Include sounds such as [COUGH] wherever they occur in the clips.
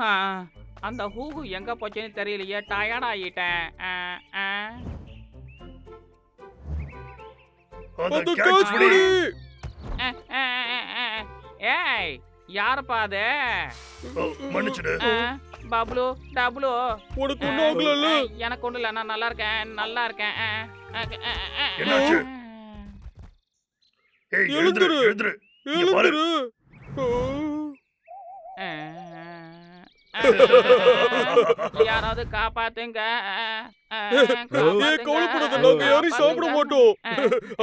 ஆ, அந்த ஹூஹு எங்க போச்சுன்னு தெரியலையே டயர்ட் ஆகிட்டேன் ஆ, ஆ. அந்த அந்த catch catch பிடி. பிடி. ஆ, ஆ, ஆ, ஆ. ஏய் யாருப்பா அது ஓ, மன்னிச்சிடு ஆ, பப்ளு டபுளு உனக்கு ஒண்ணும் ஆகலல்ல ஆ, எனக்கு ஒண்ணும் இல்ல நான் நல்லா இருக்கேன் நல்லா இருக்கேன். என்னாச்சு? ஏய் எழுந்துரு எழுந்துரு. எழுந்துரு [LAUGHS] யாராவது காப்பாத்துங்க. கவலைப்படாத நாங்க யாரையும் சாப்பிட. மாட்டோம்.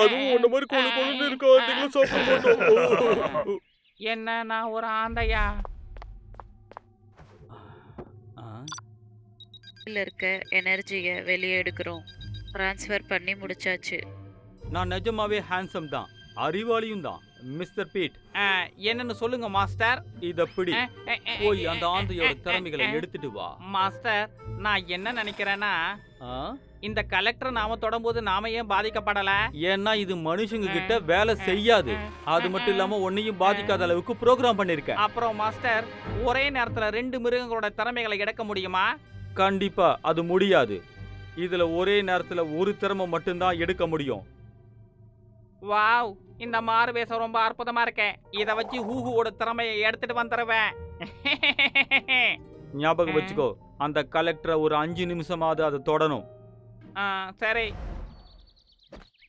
அதுவும் உன்ன மாதிரி கொழு கொழுன்னு இருக்க? ஆண்டைகளும் சாப்பிட மாட்டோம். என்ன நான் ஒரு ஆந்தையா? இருக்க எனர்ஜியை வெளியே எடுக்கிறோம். ட்ரான்ஸ்ஃபர் பண்ணி முடிச்சாச்சு. நான் நிஜமாவே ஹேண்ட்ஸம் தான். அறிவாளியும் தான் மிஸ்டர் பீட். என்னன்னு சொல்லுங்க மாஸ்டர். இத பிடி. போய் அந்த ஆந்தையோட திறமைகளை எடுத்துட்டு வா. மாஸ்டர் நான் என்ன நினைக்கிறேன்னா? இந்த கலெக்டர் நாம தொடரும்போது நாம ஏன் பாதிக்கப்படல? ஏன்னா இது மனுஷங்க கிட்ட வேலை செய்யாது. அது மட்டும் இல்லாம உன்னையும் பாதிக்காத அளவுக்கு ப்ரோக்ராம் பண்ணிருக்கேன். அப்புறம் மாஸ்டர் ஒரே நேரத்துல ரெண்டு மிருகங்களோட திறமைகளை எடுக்க முடியுமா? கண்டிப்பா அது முடியாது. இதுல ஒரே நேரத்துல ஒரு திறமை மட்டும்தான் எடுக்க முடியும். வாவ் இந்த மாறு வேஷம் ரொம்ப அற்புதமா இருக்கே. இத வச்சு ஹூஹுவோட திறமையை எடுத்துட்டு வந்துருவேன். ஞாபகம். வச்சுக்கோ அந்த கலெக்டரை ஒரு அஞ்சு நிமிஷமாவது அதை தொடணும். ஆ, சரி.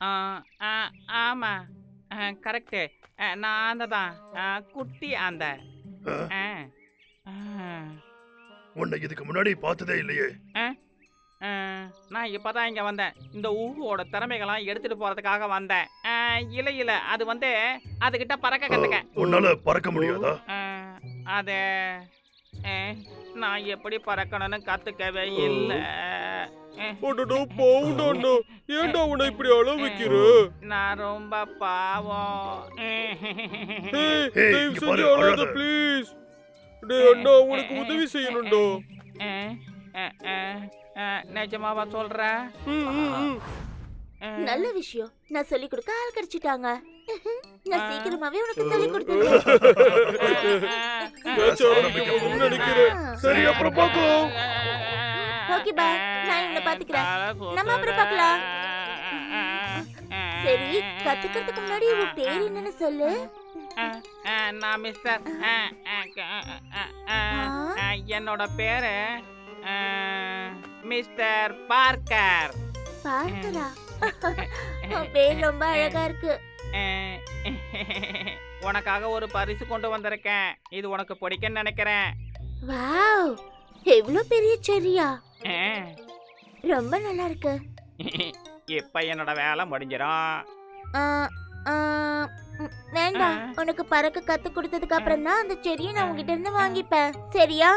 ஆ, ஆ, ஆமா. கரெக்டு நான் ஆந்த தான் குட்டி ஆ. உன்னை இதுக்கு முன்னாடி பார்த்ததே இல்லையே. ஆ, நான் இப்பதான் இங்க வந்தேன். இந்த ஊஹுவோட திறமைகளாம் எடுத்துட்டு போறதுக்காக வந்தேன். ஆ, இல்ல இல்ல அது வந்து அதுகிட்ட பறக்க கத்துக்க. உன்னால பறக்க முடியாதா? ஆ, அது நான் எப்படி பறக்கணும்னு கத்துக்கவே இல்ல. அண்ணா ஏன்டா அவனை இப்படி அழ வைக்கிற நான் ரொம்ப பாவம். அழாத. ப்ளீஸ் டேய் அண்ணா உனக்கு உதவி செய்யணும்டா. நிஜமாவா சொல்ற? நல்ல விஷயம் நான் சொல்லி கொடுக்க ஆள் கிடைச்சிட்டாங்க நான். சீக்கிரமாவே உனக்கு சொல்லி நினைக்கிறேன் சரி அப்புறம் பார்க்கலாம் ஓகே, bye. நான் இவனை பாத்துக்கிறேன். நம்ம அப்புறம் பார்க்கலாம். சரி கத்துக்கிறதுக்கு முன்னாடி உன் பேர் என்னன்னு சொல்லு நான் மிஸ்டர் என்னோட பேரு மிஸ்டர் பார்க்கர் பார்க்கரா பேர் ரொம்ப அழகா இருக்கு. உனக்காக ஒரு பரிசு கொண்டு வந்திருக்கேன். இது உனக்கு பிடிக்கும்னு நினைக்கிறேன். வாவ் எவ்வளவு பெரிய செரியா ரொம்ப நல்லா இருக்கு. இப்ப என்னோட வேலை முடிஞ்சிடும் வேண்டாம். உனக்கு பறக்க கத்து கொடுத்ததுக்கு அப்புறம் தான் அந்த செடியை நான் உங்ககிட்ட இருந்து வாங்கிப்பேன். சரியா?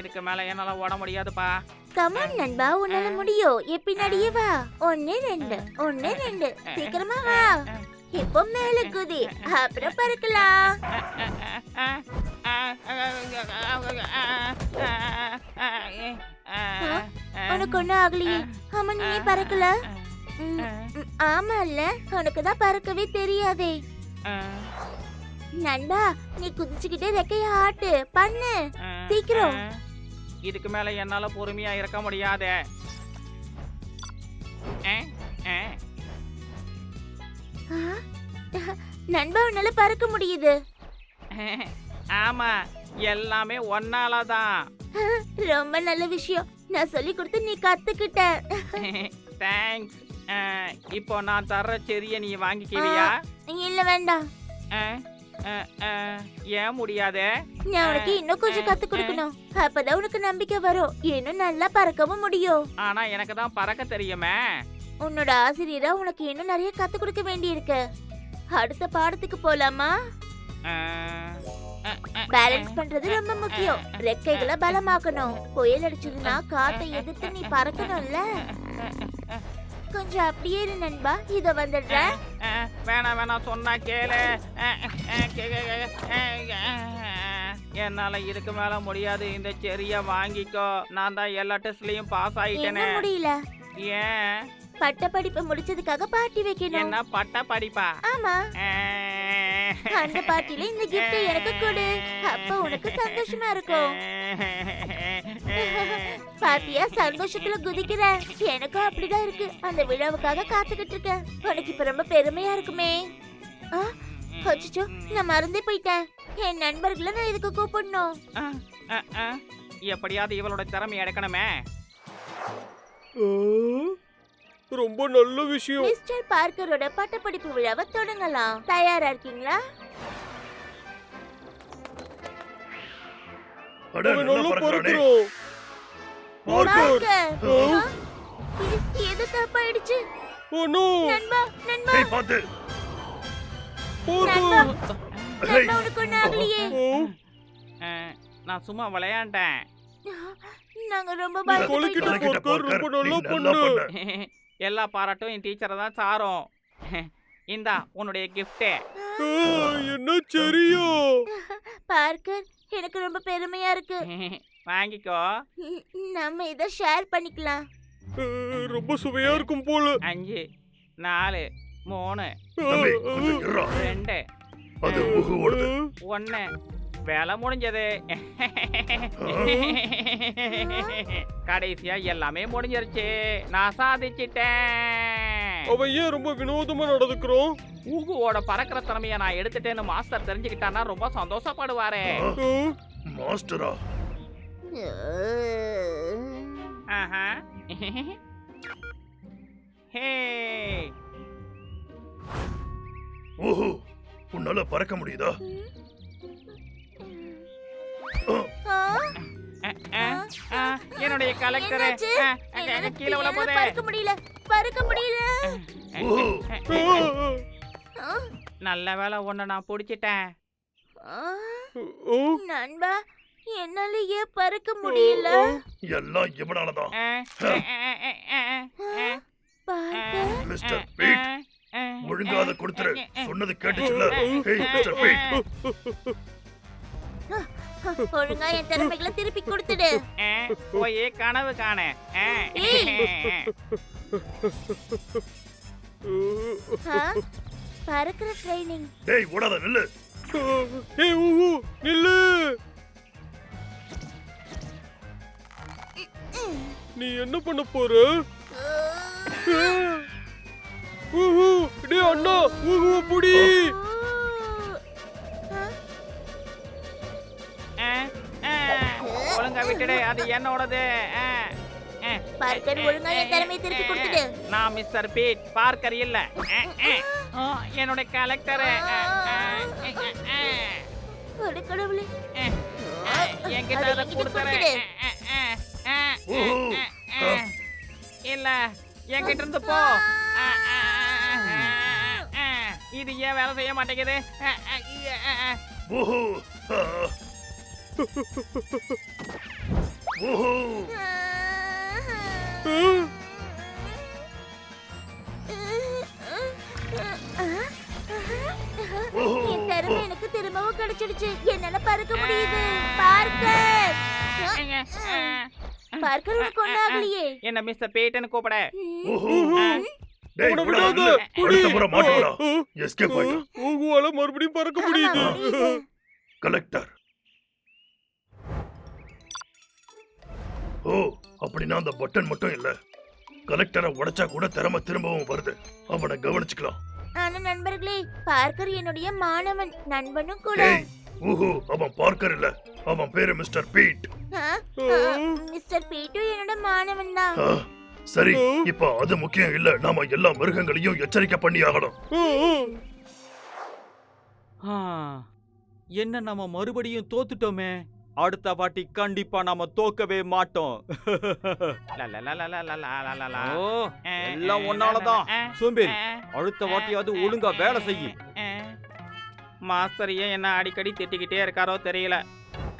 இதுக்கு மேல என்னால ஓட முடியாதுப்பா. கமான் நண்பா உன்னால முடியும் என் பின்னாடியே வா. ஒன்னு ரெண்டு ஒன்னு ரெண்டு. சீக்கிரமா வா. இப்போ மேல குதி. அப்புறம் பறக்கலாம். உனக்கு ஒண்ணும் ஆகலையே. ஆமா நீ பறக்கல. ஆமா இல்ல உனக்கு தான் பறக்கவே தெரியாதே. நண்பா நீ குதிச்சுக்கிட்டே ரெக்கைய ஆட்டு. பண்ணு. சீக்கிரம். இதுக்கு மேல என்னால பொறுமையா இருக்க முடியாது. ஆ, நண்பா உன்னால பறக்க முடியுது. ஆமா எல்லாமே ஒன்னாலதான் ரொம்ப நல்ல விஷயம். நான் சொல்லி கொடுத்து நீ கத்துக்கிட்ட. தேங்க்ஸ் இப்போ நான் தர்ற செடியை நீ வாங்கிக்குவியா? இல்ல வேண்டாம். அஹ், ஏன் முடியாது? நான் உனக்கு இன்னும் கொஞ்சம் கத்து கொடுக்கணும். அப்பதான் உனக்கு நம்பிக்கை வரும். இன்னும் நல்லா பறக்கவும் முடியும். ஆனா எனக்கு தான் பறக்க தெரியுமே. உன்னோட ஆசிரியரா உனக்கு இன்னும் நிறைய கத்து கொடுக்க வேண்டியிருக்கு. அடுத்த பாடத்துக்கு போலாமா? பேலன்ஸ் பண்றது ரொம்ப முக்கியம். ரெக்கைகளை பலமாக்கணும். புயல் அடிச்சதுன்னா காத்தை எதிர்த்து நீ பறக்கணும்ல? கொஞ்சம் அப்படியே இரு நண்பா. இத வந்துடுறேன். வேணாம் வேணாம் சொன்னா கேளு. என்னால இதுக்கு மேல முடியாது. இந்த செரிய வாங்கிக்கோ. நான் தான் எல்லா டெஸ்ட்லயும் பாஸ் ஆயிட்டேனே. முடியல. ஏன்? பட்ட படிப்பு முடிச்சதுக்காக பார்ட்டி வைக்கணும். என்ன பட்ட படிப்பா? ஆமா. அந்த பார்ட்டில இந்த gift எனக்கு கொடு. அப்ப உனக்கு சந்தோஷமா இருக்கும். பாத்தியா சந்தோஷத்துல குதிக்கிற. எனக்கும் அப்படிதான் இருக்கு. அந்த விழாவுக்காக காத்துக்கிட்டு இருக்கேன். உனக்கு இப்ப ரொம்ப பெருமையா இருக்குமே. ஆ, அச்சச்சோ நான் மறந்தே போயிட்டேன். என் நண்பர்களை நான் இதுக்கு கூப்பிடணும். எப்படியாவது இவளோட திறமை எடுக்கணுமே. ரொம்ப நல்ல விஷயம். மிஸ்டர் பார்க்கரோட பட்டப்படிப்பு விழாவை தொடங்கலாம். தயாரா இருக்கீங்களா? நல்லா நல்லா இது எது தப்பாயிடுச்சு? Oh no. நண்பா நண்பா. ஏய் பாத்து. பார்க்கர் ஏய் நண்பா உனக்கு ஒண்ணு ஆகலையே. ஓ. அஹ், நான் சும்மா விளையாண்டேன். நாங்க ரொம்ப பயந்து ரொம்ப நல்லா பண்ண. [LAUGHS] எல்லா பாராட்டும் என் டீச்சரை தான் சாரும். [LAUGHS] இந்தா உன்னுடைய கிஃப்டே என்ன சரியா? பார்க்கர் எனக்கு ரொம்ப பெருமையா இருக்கு. [LAUGHS] வாங்கிக்கோ. நம்ம இத ஷேர் பண்ணிக்கலாம். ரொம்ப சுவையா இருக்கும் போல. அஞ்சு நாலு மூணு தம்பி கொஞ்சம் இருடா. ரெண்டு அது ஒன்று வேலை முடிஞ்சது. கடைசியா எல்லாமே முடிஞ்சிருச்சு. நான் சாதிச்சிட்டேன். அவன் ஏன் ரொம்ப வினோதமா நடந்துக்கிறான் ஊகுவோட பறக்கிற திறமைய நான் எடுத்துட்டேன்னு மாஸ்டர் தெரிஞ்சுக்கிட்டான்னா ரொம்ப சந்தோஷப்படுவாரே. மாஸ்டரா? Aha. ஹே ஓஹோ உன்னால பறக்க முடியுதா என்னுடைய கலெக்டர் கீழே உள்ள போதே பறக்க முடியல பறக்க முடியல நல்ல வேலை ஒண்ணு நான் பிடிச்சிட்டேன் நண்பா என்னாலயே பறக்க முடியல. எல்லாம் இவனாலதான். Mister beat. ஒழுங்கா அதை கொடுத்துரு. சொன்னது கேட்டுச்சுல்ல ஹேய் மிஸ்டர் பீட். ஒழுங்கா என் திறமைகளை திருப்பி கொடுத்துடு. போய் கனவு காண. பறக்கிற ட்ரைனிங் டேய் ஓடாத நில்லு. ஏய் ஊ நில்லு. நீ என்ன பண்ண போற? டேய் அண்ணா ஊஹு, புடி. ஒழுங்கா விட்டுடு அது என்னோடது. பார்க்கர் ஒழுங்கா என் திறமையை திருப்பி கொடுத்துடு. நான் மிஸ்டர் பீட் பார்க்கர் இல்ல. என்னுடைய கலெக்டர். அட கடவுளே. என்கிட்ட அதை கொடுத்துறேன் என் கிட்ட இருந்து போ இது ஏன் வேலை செய்ய மாட்டேங்குது? என் தருமை எனக்கு திரும்பவும் கிடைச்சிடுச்சு. என்னால பறக்க முடியுது. பார்க்க. பார்க்கறதுக்கு ஒண்ணாகலையே என்ன மிஸ்டர் பேட்டன் கூப்பிட? ஓ அப்படின்னா அந்த பட்டன் மட்டும் இல்ல. கலெக்டரை உடைச்சா கூட திறமை திரும்பவும் வருது. அவனை கவனிச்சுக்கலாம். நண்பர்களே பார்க்கர் என்னுடைய மாணவன் நண்பனும் கூட. ஓஹோ அவன் பார்க்கர் இல்ல. அவன் பேரு மிஸ்டர் பீட். மிஸ்டர் பீட்டு என்னோட மாணவன் தான். சரி இப்போ அது முக்கியம் இல்ல. நாம எல்லா மிருகங்களையும் எச்சரிக்கை பண்ணி ஆகணும். என்ன நாம மறுபடியும் தோத்துட்டோமே? அடுத்த வாட்டி கண்டிப்பா நாம தோக்கவே மாட்டோம். ஓ, எல்லாம் ஒன்னாலதான் சோம்பேறி. அடுத்த வாட்டியாவது ஒழுங்கா வேலை செய்யும். மாஸ்டர் ஏன் என்ன அடிக்கடி திட்டிக்கிட்டே இருக்காரோ தெரியல.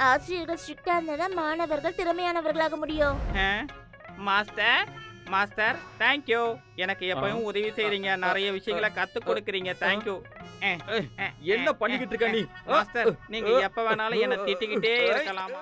ஆசிரியர்கள் ஸ்ட்ரிக்டா இருந்தா மாணவர்கள் திறமையானவர்களாக முடியும். மாஸ்டர் மாஸ்டர் தேங்க்யூ எனக்கு எப்பவும் உதவி செய்றீங்க. நிறைய விஷயங்களை கத்து கொடுக்குறீங்க. தேங்க்யூ என்ன பண்ணிக்கிட்டு இருக்க நீ? மாஸ்டர் நீங்க எப்ப வேணாலும் என்ன திட்டிக்கிட்டே இருக்கலாம்?